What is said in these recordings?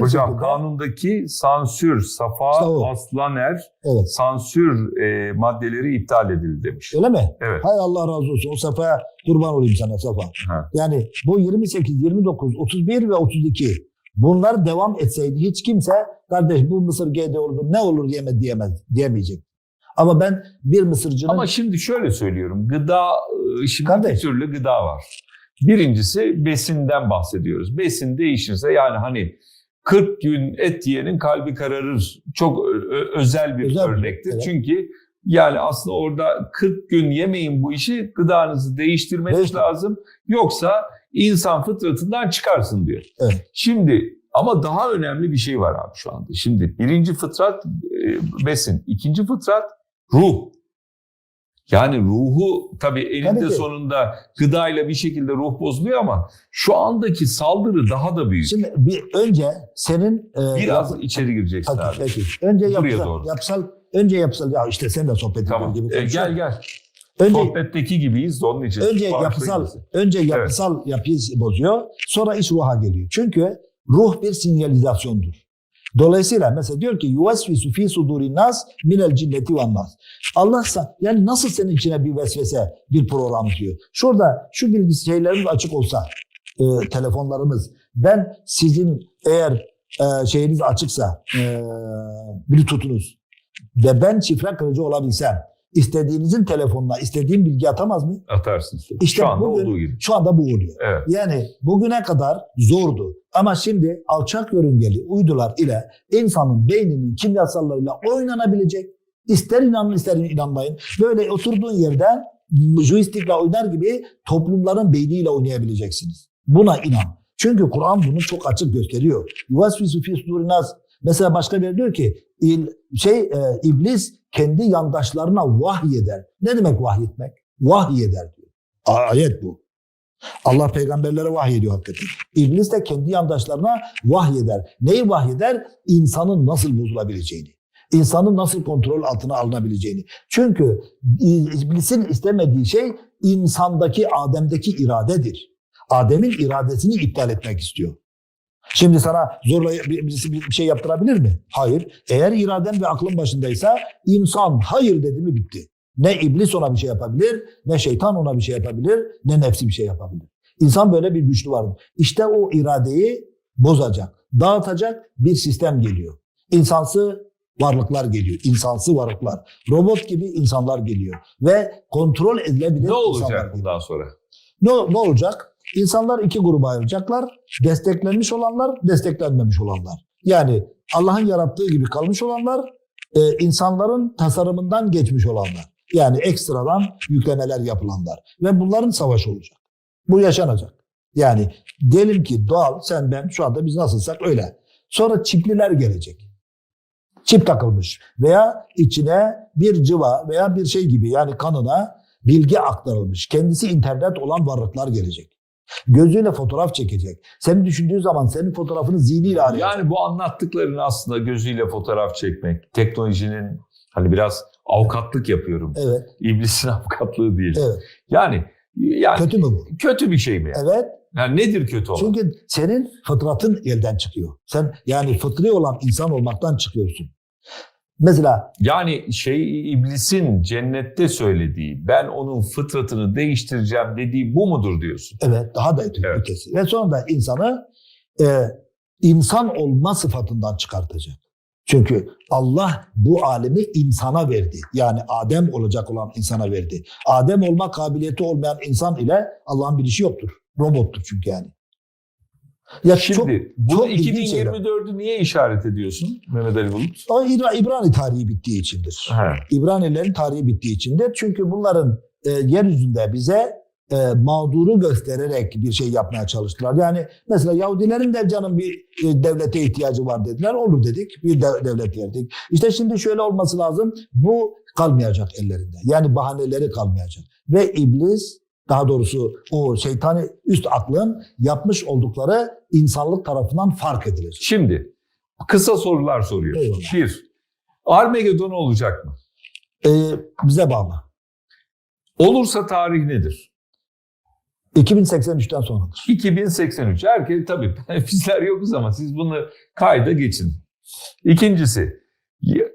Hocam kanundaki sansür, Safa. Aslaner Evet. sansür e, maddeleri iptal edildi demiş. Öyle mi? Evet. Hay Allah razı olsun. O sefa kurban olayım sana sefa. Ha. Yani bu 28, 29, 31 ve 32 bunlar devam etseydi hiç kimse kardeş bu mısır GDO'ludur ne olur yeme diyemez, diyemeyecek. Ama ben bir mısırcının Ama şimdi şöyle söylüyorum. Gıda, e, şimdi Kardeş. bir türlü gıda var. Birincisi besinden bahsediyoruz. Besin değişirse yani hani 40 gün et yiyenin kalbi kararır. Çok özel bir Özel bir- örnektir. evet. Çünkü yani aslında orada 40 gün yemeyin bu işi gıdanızı değiştirmeniz Değiştir. lazım. Yoksa insan fıtratından çıkarsın diyor. Evet. Şimdi ama daha önemli bir şey var abi şu anda. Şimdi birinci fıtrat e, besin, ikinci fıtrat ruh. Yani ruhu tabii eninde Tabii ki. sonunda gıdayla bir şekilde ruh bozuluyor ama şu andaki saldırı daha da büyük. şimdi bir önce senin e, Biraz yap- içeri gireceksin Peki, abi. peki. Önce Buraya yapsal, doğru. yapsal önce yapsal ya işte sen de sohbet Tamam. gibi E, gel gel. Önce Sohbetteki gibiyiz de onun için. önce yapısal önce yapısal yapıyı bozuyor. Sonra iş ruha geliyor. Çünkü ruh bir sinyalizasyondur. Dolayısıyla mesela diyor ki yuvesvisu fi sudurin nas minel cinneti ve nas. Allah yani nasıl senin içine bir vesvese, bir program diyor. Şurada şu bilgi şeylerimiz açık olsa, e, telefonlarımız, ben sizin eğer e, şeyiniz açıksa, e, bluetooth'unuz ve ben şifre kırıcı olabilsem, istediğinizin telefonuna istediğim bilgi atamaz mı? Atarsın. İşte şu anda bugün- olduğu gibi. Şu anda bu oluyor. Evet. Yani bugüne kadar zordu. Ama şimdi alçak yörüngeli uydular ile insanın beyninin kimyasallarıyla oynanabilecek. İster inanın ister inanmayın. Böyle oturduğun yerden joystickle oynar gibi toplumların beyniyle oynayabileceksiniz. Buna inan. Çünkü Kur'an bunu çok açık gösteriyor. Yuvasvisu fi sudurinaz. Mesela başka bir diyor ki il, şey e, iblis kendi yandaşlarına vahyeder. Ne demek vahyetmek? Vahyeder diyor. Ayet bu. Allah peygamberlere vahyediyor hakikaten. İblis de kendi yandaşlarına vahyeder. Neyi vahyeder? İnsanın nasıl bozulabileceğini. insanın nasıl kontrol altına alınabileceğini. Çünkü iblisin istemediği şey insandaki, Adem'deki iradedir. Adem'in iradesini iptal etmek istiyor. Şimdi sana zorla bir- birisi bir şey yaptırabilir mi? Hayır. Eğer iraden ve aklın başındaysa insan hayır dedi mi bitti. Ne iblis ona bir şey yapabilir, ne şeytan ona bir şey yapabilir, ne nefsi bir şey yapabilir. İnsan böyle bir güçlü vardır. İşte o iradeyi bozacak, dağıtacak bir sistem geliyor. İnsansı varlıklar geliyor, insansı varlıklar. Robot gibi insanlar geliyor ve kontrol edilebilir Ne insanlar olacak bundan sonra? Ne, ne olacak? İnsanlar iki gruba ayrılacaklar. Desteklenmiş olanlar, desteklenmemiş olanlar. Yani Allah'ın yarattığı gibi kalmış olanlar, e, insanların tasarımından geçmiş olanlar. Yani ekstradan yüklemeler yapılanlar. Ve bunların savaşı olacak. Bu yaşanacak. Yani diyelim ki doğal, sen ben şu anda biz nasılsak öyle. Sonra çipliler gelecek. Çip takılmış veya içine bir cıva veya bir şey gibi yani kanına bilgi aktarılmış. Kendisi internet olan varlıklar gelecek. Gözüyle fotoğraf çekecek. Seni düşündüğü zaman senin fotoğrafını zihniyle arayacak. Yani bu anlattıkların aslında gözüyle fotoğraf çekmek, teknolojinin hani biraz avukatlık yapıyorum. Evet, İblisin avukatlığı değil. evet. Yani yani kötü, Kötü mü bu? bir şey mi? Yani? Evet. yani nedir kötü olan? Çünkü senin fıtratın elden çıkıyor. Sen yani fıtri olan insan olmaktan çıkıyorsun. Mesela Yani şey iblisin cennette söylediği, ben onun fıtratını değiştireceğim dediği bu mudur diyorsun? evet daha da Evet. ötesi. Ve sonra da insanı e, insan olma sıfatından çıkartacak. Çünkü Allah bu alemi insana verdi. Yani Adem olacak olan insana verdi. Adem olma kabiliyeti olmayan insan ile Allah'ın bir işi yoktur. Robottur çünkü yani. Ya Şimdi bu çok şeyler. 2024'ü niye işaret ediyorsun Mehmet Ali Bulut? o İbra- İbrani tarihi bittiği içindir. He. İbranilerin tarihi bittiği içindir. Çünkü bunların e, yeryüzünde bize e, mağduru göstererek bir şey yapmaya çalıştılar. Yani mesela Yahudilerin de canım bir e, devlete ihtiyacı var dediler. Olur dedik. Bir de- devlet verdik. İşte şimdi şöyle olması lazım. Bu kalmayacak ellerinde. Yani bahaneleri kalmayacak. Ve iblis daha doğrusu o şeytani üst aklın yapmış oldukları insanlık tarafından fark edilecek. Şimdi kısa sorular soruyor. Eyvallah. Bir, Armagedon olacak mı? E, bize bağlı. Olursa tarih nedir? 2083'ten sonradır. 2083. Herkes tabii bizler yokuz ama siz bunu kayda geçin. İkincisi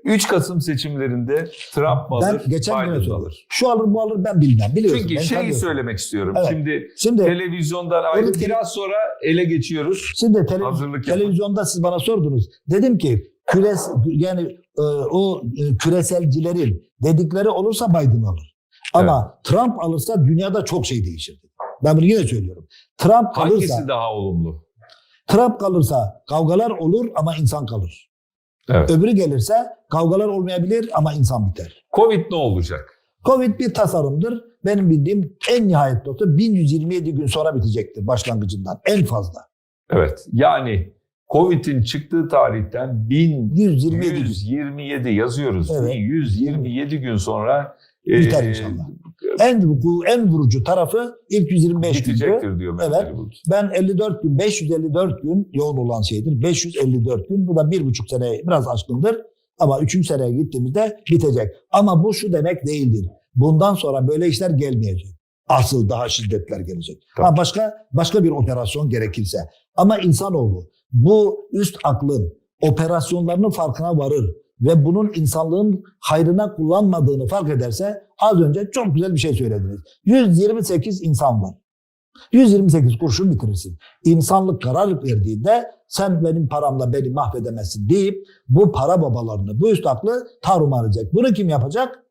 3 Kasım seçimlerinde Trump mı Ben alır, geçen gün Biden söyledim. alır? Şu alır bu alır ben bilmem. Biliyorsun. Çünkü ben şeyi tanıyorum. söylemek istiyorum. Evet. Şimdi Şimdi televizyondan ayrı biraz sonra ele geçiyoruz. Şimdi tele- Hazırlık yapın. televizyonda siz bana sordunuz. Dedim ki küres yani e, o e, küreselcilerin dedikleri olursa Biden alır. Ama Trump alırsa dünyada çok şey değişir. Ben bunu yine söylüyorum. Trump kalırsa Hangisi daha olumlu? Trump kalırsa kavgalar olur ama insan kalır. Evet. Öbürü gelirse kavgalar olmayabilir ama insan biter. Covid ne olacak? Covid bir tasarımdır. Benim bildiğim en nihayet notu 1127 gün sonra bitecektir başlangıcından en fazla. Evet. Yani Covid'in çıktığı tarihten 127 gün. 1127 yazıyoruz. Evet. 127 gün sonra e, Biter inşallah. En en vurucu tarafı ilk 125 gündü. diyor Mehmet Evet. Bulut. Ben 54 gün, 554 gün yoğun olan şeydir. 554 gün. Bu da bir buçuk sene biraz aşkındır. Ama üçüncü seneye gittiğimizde bitecek. Ama bu şu demek değildir. Bundan sonra böyle işler gelmeyecek. Asıl daha şiddetler gelecek. Tabii. Ha başka başka bir operasyon gerekirse. Ama insanoğlu bu üst aklın operasyonlarının farkına varır ve bunun insanlığın hayrına kullanmadığını fark ederse az önce çok güzel bir şey söylediniz. 128 insan var. 128 kurşun bitirirsin. İnsanlık karar verdiğinde sen benim paramla beni mahvedemezsin deyip bu para babalarını, bu üst aklı tarumar edecek. Bunu kim yapacak?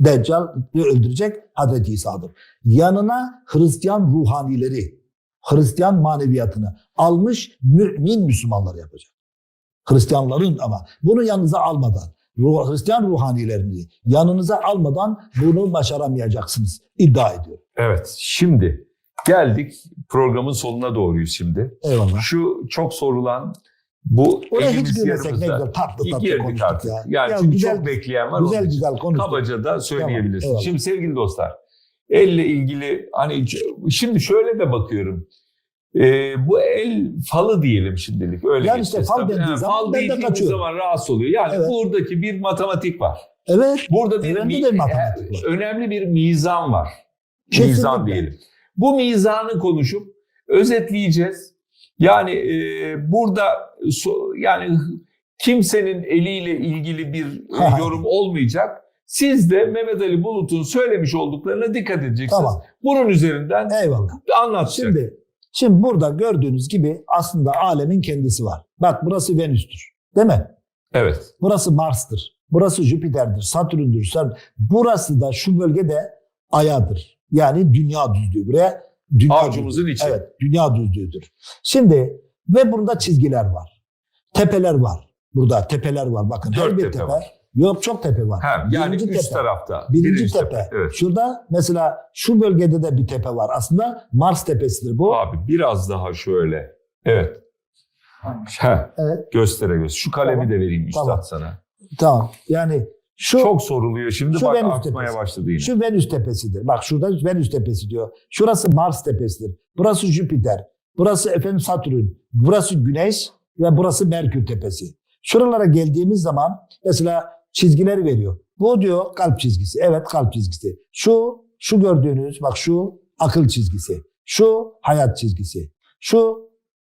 Deccal öldürecek Hazreti İsa'dır. Yanına Hristiyan ruhanileri, Hristiyan maneviyatını almış mümin Müslümanlar yapacak. Hristiyanların ama bunu yanınıza almadan, ruh- Hristiyan ruhanilerini yanınıza almadan bunu başaramayacaksınız iddia ediyorum. Evet. Şimdi geldik programın sonuna doğruyuz şimdi. Eyvallah. Şu çok sorulan bu Oraya hiç elimiz ne yarımızda. güzel tatlı tatlı konuştuk artık. ya. Yani Ya çünkü güzel, çok bekleyen var. güzel güzel konuştuk. Kabaca da söyleyebilirsin. Tamam, eyvallah. şimdi sevgili dostlar, elle ilgili hani şimdi şöyle de bakıyorum. Ee, bu el falı diyelim şimdilik. Öyle Yani işte fal dediği he, zaman fal ben de kaçıyorum. zaman rahatsız oluyor. Yani Evet. buradaki bir matematik var. Evet. Burada bir, mi- de matematik var. önemli bir mizan var. Kesinlikle. Mizan diyelim. Bu mizanı konuşup özetleyeceğiz. Yani e, burada so- yani kimsenin eliyle ilgili bir e, yorum olmayacak. Siz de Mehmet Ali Bulut'un söylemiş olduklarına dikkat edeceksiniz. Tamam. Bunun üzerinden Eyvallah. anlatacak. Şimdi şimdi burada gördüğünüz gibi aslında alemin kendisi var. Bak burası Venüs'tür. Değil mi? evet. Burası Mars'tır. Burası Jüpiter'dir, Satürn'dür. Satürn. Burası da şu bölgede Aya'dır. Yani dünya düzlüğü. Buraya dünya Avcumuzun düzlüğü. içi. Evet, dünya düzlüğüdür. Şimdi ve burada çizgiler var. Tepeler var. Burada tepeler var. Bakın her Dört bir tepe tepe. var. Yok çok tepe var. Ha, yani Birinci üst tepe. tarafta. Birinci, tepe. Evet. Şurada mesela şu bölgede de bir tepe var. Aslında Mars tepesidir bu. Abi biraz daha şöyle. Evet. Ha, Evet. göstere göz. Şu kalemi Tamam. de vereyim üstad Tamam. sana. Tamam. Yani şu Çok soruluyor şimdi şu bak Venüs artmaya tepesi. başladı yine. Şu Venüs tepesidir. Bak şurada Venüs tepesi diyor. Şurası Mars tepesidir. Burası Jüpiter. Burası efendim Satürn. Burası Güneş ve burası Merkür tepesi. Şuralara geldiğimiz zaman mesela çizgileri veriyor. Bu diyor kalp çizgisi. Evet kalp çizgisi. Şu şu gördüğünüz bak şu akıl çizgisi. Şu hayat çizgisi. Şu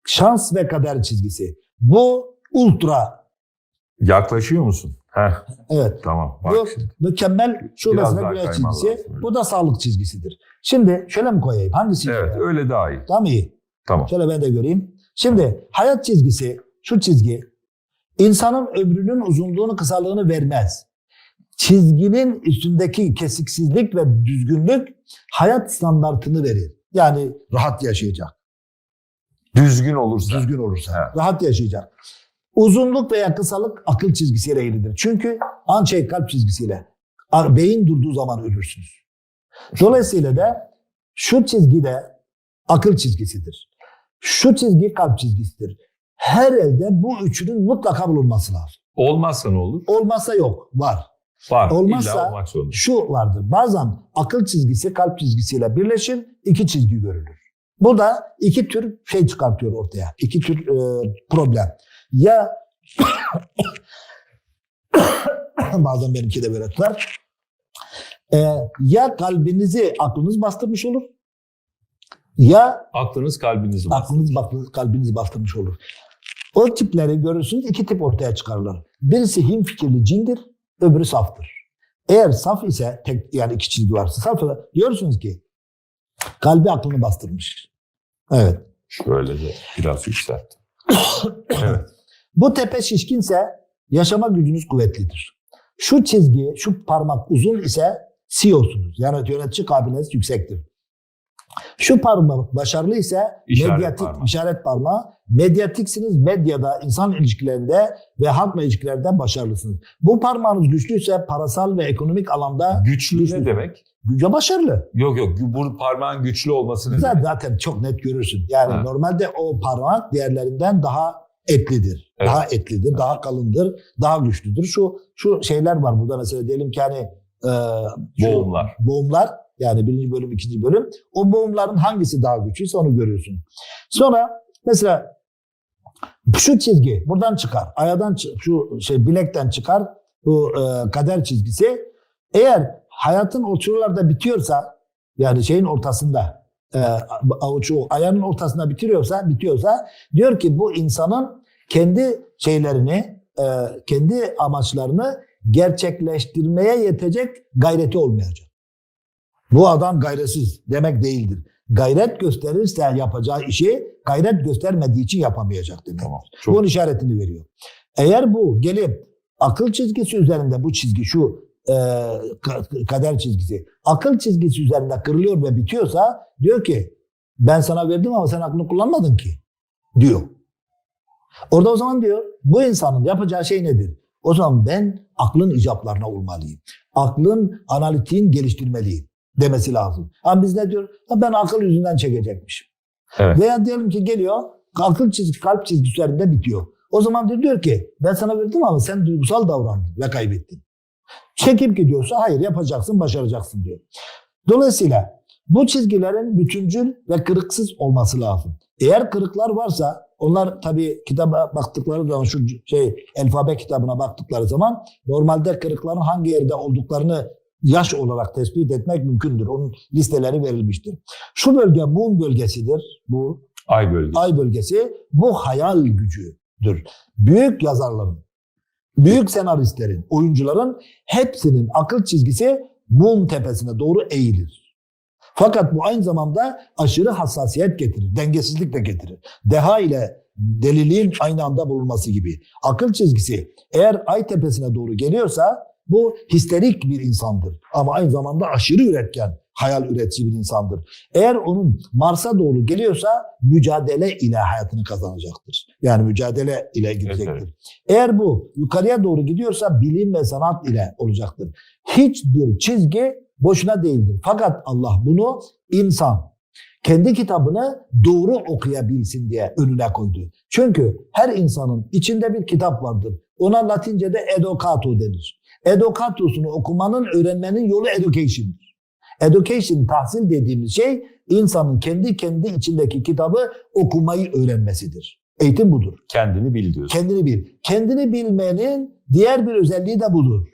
şans ve kader çizgisi. Bu ultra. Yaklaşıyor musun? Heh, Evet. tamam. Bak Bu şimdi. mükemmel şu Biraz mesela güneş çizgisi. lazım. Bu da sağlık çizgisidir. Şimdi şöyle mi koyayım? Hangisi? Evet öyle daha iyi. Tamam iyi. Tamam. Şöyle ben de göreyim. Şimdi hayat çizgisi, şu çizgi insanın ömrünün uzunluğunu kısalığını vermez. Çizginin üstündeki kesiksizlik ve düzgünlük hayat standartını verir. Yani rahat yaşayacak. Düzgün olursa. Düzgün olursa. Evet. Rahat yaşayacak. Uzunluk veya kısalık akıl çizgisiyle ilgilidir. Çünkü an şey kalp çizgisiyle. Beyin durduğu zaman ölürsünüz. Dolayısıyla da şu çizgide akıl çizgisidir. Şu çizgi kalp çizgisidir. Her elde bu üçünün mutlaka bulunması lazım. Olmazsa ne olur? Olmazsa yok, var. Var. Olmazsa- olmak zorunda. Şu vardır. Bazen akıl çizgisi kalp çizgisiyle birleşir, iki çizgi görülür. Bu da iki tür şey çıkartıyor ortaya. İki tür e, problem. Ya bazen benimki de böyle tutar. E, ya kalbinizi aklınız bastırmış olur Ya Aklınız kalbiniz var. aklınız kalbinizi bastırmış olur. O tipleri görürsünüz iki tip ortaya çıkarlar. Birisi him fikirli cindir, öbürü saftır. Eğer saf ise tek yani iki çizgi varsa saf ise diyorsunuz ki kalbi aklını bastırmış. Evet. Şöyle de biraz yükselttim. evet. Bu tepe şişkinse yaşama gücünüz kuvvetlidir. Şu çizgi, şu parmak uzun ise CEO'sunuz. Yani yönetici kabiliyetiniz yüksektir. Şu parmak başarılı ise İşaret medyatik parmağı. işaret parmağı. Medyatiksiniz medyada, insan ilişkilerinde ve halkla ilişkilerde başarılısınız. Bu parmağınız güçlüyse parasal ve ekonomik alanda Güçlü Güçlü. ne demek? güce başarılı. Yok yok bu parmağın güçlü olması ne Zaten, zaten çok net görürsün. Yani Ha. normalde o parmak diğerlerinden daha etlidir. Evet. Daha etlidir, daha kalındır, daha güçlüdür. Şu şu şeyler var burada mesela diyelim ki hani e, Boğumlar. boğumlar yani birinci bölüm, ikinci bölüm. O boğumların hangisi daha güçlüyse onu görüyorsun. Sonra mesela şu çizgi buradan çıkar. Ayadan şu şey bilekten çıkar. Bu e, kader çizgisi. Eğer hayatın uçurlarda bitiyorsa yani şeyin ortasında e, avucu ayağının ortasında bitiriyorsa bitiyorsa diyor ki bu insanın kendi şeylerini e, kendi amaçlarını gerçekleştirmeye yetecek gayreti olmayacak. Bu adam gayretsiz demek değildir. Gayret gösterirse yapacağı işi gayret göstermediği için yapamayacak demek. Tamam. Çok Bunun işaretini veriyor. Eğer bu gelip akıl çizgisi üzerinde bu çizgi şu e, ka- kader çizgisi akıl çizgisi üzerinde kırılıyor ve bitiyorsa diyor ki ben sana verdim ama sen aklını kullanmadın ki diyor. Orada o zaman diyor bu insanın yapacağı şey nedir? O zaman ben aklın icaplarına uymalıyım. Aklın analitiğin geliştirmeliyim demesi lazım. Ama biz ne diyor? Ha, Ben akıl yüzünden çekecekmişim. Evet. Veya diyelim ki geliyor akıl çizgi, kalp çizgisi üzerinde bitiyor. O zaman diyor, diyor ki ben sana verdim ama sen duygusal davrandın ve kaybettin. Çekip gidiyorsa hayır yapacaksın, başaracaksın diyor. Dolayısıyla bu çizgilerin bütüncül ve kırıksız olması lazım. Eğer kırıklar varsa onlar tabii kitaba baktıkları zaman şu şey alfabe kitabına baktıkları zaman normalde kırıkların hangi yerde olduklarını yaş olarak tespit etmek mümkündür. Onun listeleri verilmiştir. Şu bölge Moon bölgesidir. Bu ay bölgesi. ay bölgesi bu hayal gücüdür. Büyük yazarların, büyük senaristlerin, oyuncuların hepsinin akıl çizgisi mum tepesine doğru eğilir. Fakat bu aynı zamanda aşırı hassasiyet getirir, dengesizlik de getirir. Deha ile deliliğin aynı anda bulunması gibi. Akıl çizgisi eğer ay tepesine doğru geliyorsa bu histerik bir insandır. Ama aynı zamanda aşırı üretken, hayal üretici bir insandır. Eğer onun Mars'a doğru geliyorsa mücadele ile hayatını kazanacaktır. Yani mücadele ile gidecektir. Evet, Eğer bu yukarıya doğru gidiyorsa bilim ve sanat ile olacaktır. Hiçbir çizgi boşuna değildir. Fakat Allah bunu insan kendi kitabını doğru okuyabilsin diye önüne koydu. Çünkü her insanın içinde bir kitap vardır. Ona Latince'de educato denir. Educatos'unu okumanın, öğrenmenin yolu education'dır. Education, tahsil dediğimiz şey insanın kendi kendi içindeki kitabı okumayı öğrenmesidir. Eğitim budur. Kendini bil diyorsun. Kendini bil. Kendini bilmenin diğer bir özelliği de budur.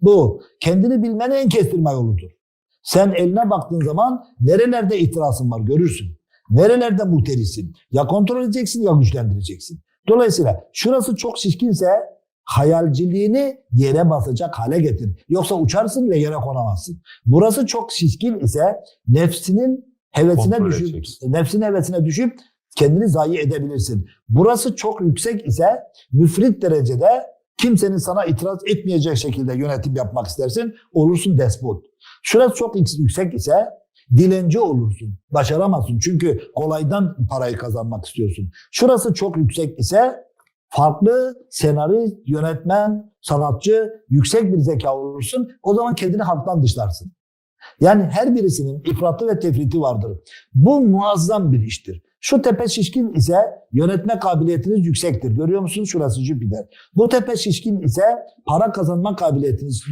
Bu kendini bilmenin en kestirme yoludur. Sen eline baktığın zaman nerelerde itirazın var görürsün. Nerelerde muhterisin. Ya kontrol edeceksin ya güçlendireceksin. Dolayısıyla şurası çok şişkinse hayalciliğini yere basacak hale getir. Yoksa uçarsın ve yere konamazsın. Burası çok şişkin ise nefsinin hevesine Kontrol düşüp edeceksin. nefsinin hevesine düşüp kendini zayi edebilirsin. Burası çok yüksek ise müfrit derecede kimsenin sana itiraz etmeyecek şekilde yönetim yapmak istersin. Olursun despot. Şurası çok yüksek ise dilenci olursun. Başaramazsın. Çünkü kolaydan parayı kazanmak istiyorsun. Şurası çok yüksek ise farklı senarist, yönetmen, sanatçı, yüksek bir zeka olursun. O zaman kendini halktan dışlarsın. Yani her birisinin ifratı ve tefriti vardır. Bu muazzam bir iştir. Şu tepe şişkin ise yönetme kabiliyetiniz yüksektir. Görüyor musunuz? Şurası Jüpiter. Bu tepe şişkin ise para kazanma kabiliyetiniz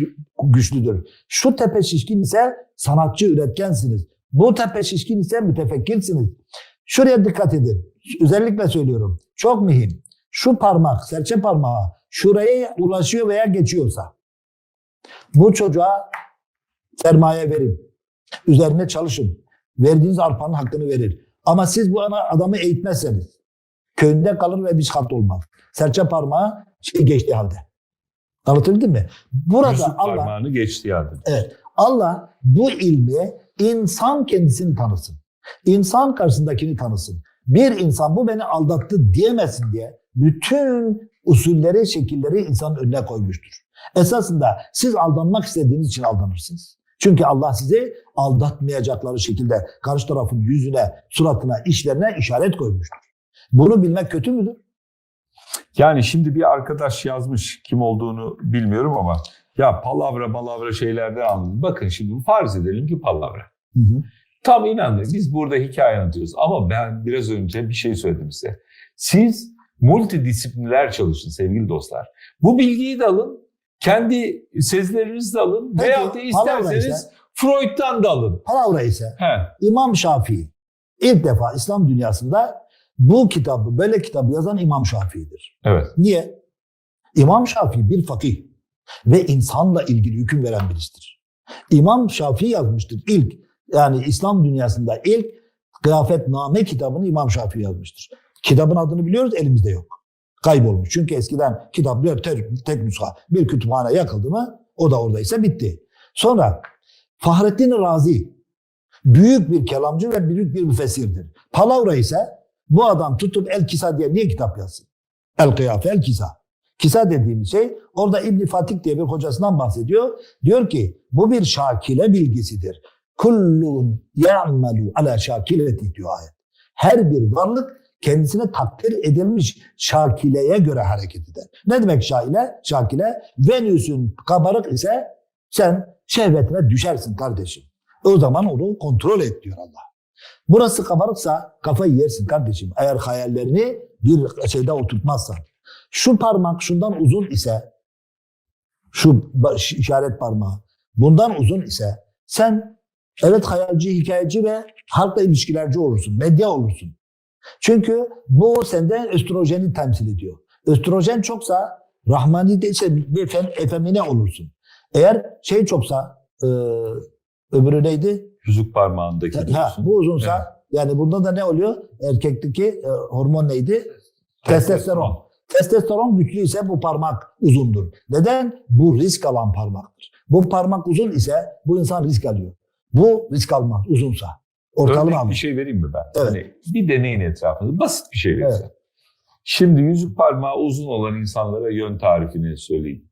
güçlüdür. Şu tepe şişkin ise sanatçı üretkensiniz. Bu tepe şişkin ise mütefekkirsiniz. Şuraya dikkat edin. Özellikle söylüyorum. Çok mühim. Şu parmak, serçe parmağı şuraya ulaşıyor veya geçiyorsa bu çocuğa sermaye verin. Üzerine çalışın. verdiğiniz arpanın hakkını verir. Ama siz bu ana adamı eğitmezseniz köyünde kalır ve bir çıkart olmaz. Serçe parmağı şey geçtiği halde. Anlatabildim mi? Burada Yusuf Allah parmağını geçti yani. Evet. Allah bu ilmi insan kendisini tanısın. İnsan karşısındakini tanısın. Bir insan bu beni aldattı diyemesin diye bütün usulleri, şekilleri insanın önüne koymuştur. Esasında siz aldanmak istediğiniz için aldanırsınız. Çünkü Allah sizi aldatmayacakları şekilde karşı tarafın yüzüne, suratına, işlerine işaret koymuştur. Bunu bilmek kötü müdür? Yani şimdi bir arkadaş yazmış kim olduğunu bilmiyorum ama ya palavra palavra şeylerden anladım. Bakın şimdi farz edelim ki palavra. Hı hı. Tam inanın biz burada hikaye anlatıyoruz ama ben biraz önce bir şey söyledim size. Siz multidisipliner çalışın sevgili dostlar. Bu bilgiyi de alın, kendi sezilerinizi de alın Peki, veyahut da isterseniz ise? Freud'dan da alın. Palavra ise He. İmam Şafii ilk defa İslam dünyasında bu kitabı, böyle kitabı yazan İmam Şafii'dir. Evet. Niye? İmam Şafii bir fakih ve insanla ilgili hüküm veren birisidir. İmam Şafii yazmıştır ilk yani İslam dünyasında ilk kıyafetname kitabını İmam Şafii yazmıştır. Kitabın adını biliyoruz elimizde yok. Kaybolmuş. Çünkü eskiden kitap bir tek, tek nüsha bir kütüphane yakıldı mı o da oradaysa bitti. Sonra Fahrettin Razi büyük bir kelamcı ve büyük bir müfessirdir. Palavra ise bu adam tutup El Kisa diye niye kitap yazsın? El Kıyafe El Kisa. Kisa dediğimiz şey orada İbn Fatih diye bir hocasından bahsediyor. Diyor ki bu bir şakile bilgisidir. Kullun ya'malu ala şakileti diyor ayet. Her bir varlık kendisine takdir edilmiş şakileye göre hareket eder. Ne demek şakile? Şakile Venüs'ün kabarık ise sen şehvetine düşersin kardeşim. O zaman onu kontrol et diyor Allah. Burası kabarıksa kafayı yersin kardeşim. Eğer hayallerini bir şeyde oturtmazsan. Şu parmak şundan uzun ise şu işaret parmağı bundan uzun ise sen evet hayalci, hikayeci ve halkla ilişkilerci olursun, medya olursun. Çünkü bu sende östrojeni temsil ediyor. Östrojen çoksa rahmani değilse bir fem, efemine olursun. Eğer şey çoksa e, öbürü neydi? Yüzük parmağındaki Ha, diyorsun. bu uzunsa yani bunda da ne oluyor? Erkekteki e, hormon neydi? Testosteron. Testosteron güçlüyse bu parmak uzundur. Neden? Bu risk alan parmaktır. Bu parmak uzun ise bu insan risk alıyor. Bu risk almaz uzunsa. Ortalama Örnek bir alır. şey vereyim mi ben? Evet. Hani bir deneyin etrafında. Basit bir şey vereceğim. Şimdi yüzük parmağı uzun olan insanlara yön tarifini söyleyeyim.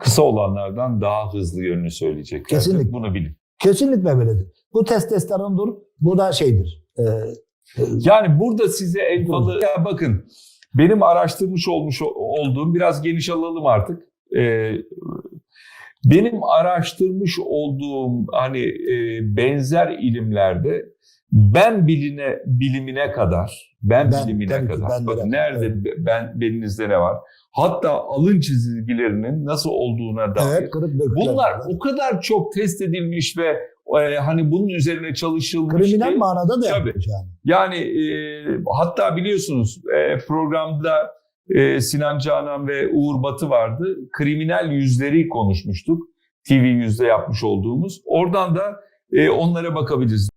Kısa olanlardan daha hızlı yönünü söyleyecekler. Kesinlikle. Bunu bilin. Kesinlikle böyledir. Bu testosterondur. Bu da şeydir. E, e, Yani burada size elmalı... Ya bakın benim araştırmış olmuş olduğum biraz geniş alalım artık. Ee, benim araştırmış olduğum hani e, benzer ilimlerde ben biline bilimine kadar ben, Ben, bilimine kadar ben bakın nerede ben belinizde ne var hatta alın çizgilerinin nasıl olduğuna dair evet, bunlar o kadar çok test edilmiş ve e, hani bunun üzerine çalışılmış Kriminal ki- manada da Tabii. yapmış yani. yani e, hatta biliyorsunuz e, programda e, Sinan Canan ve Uğur Batı vardı. Kriminal yüzleri konuşmuştuk. TV yüzde yapmış olduğumuz. Oradan da e, onlara bakabiliriz.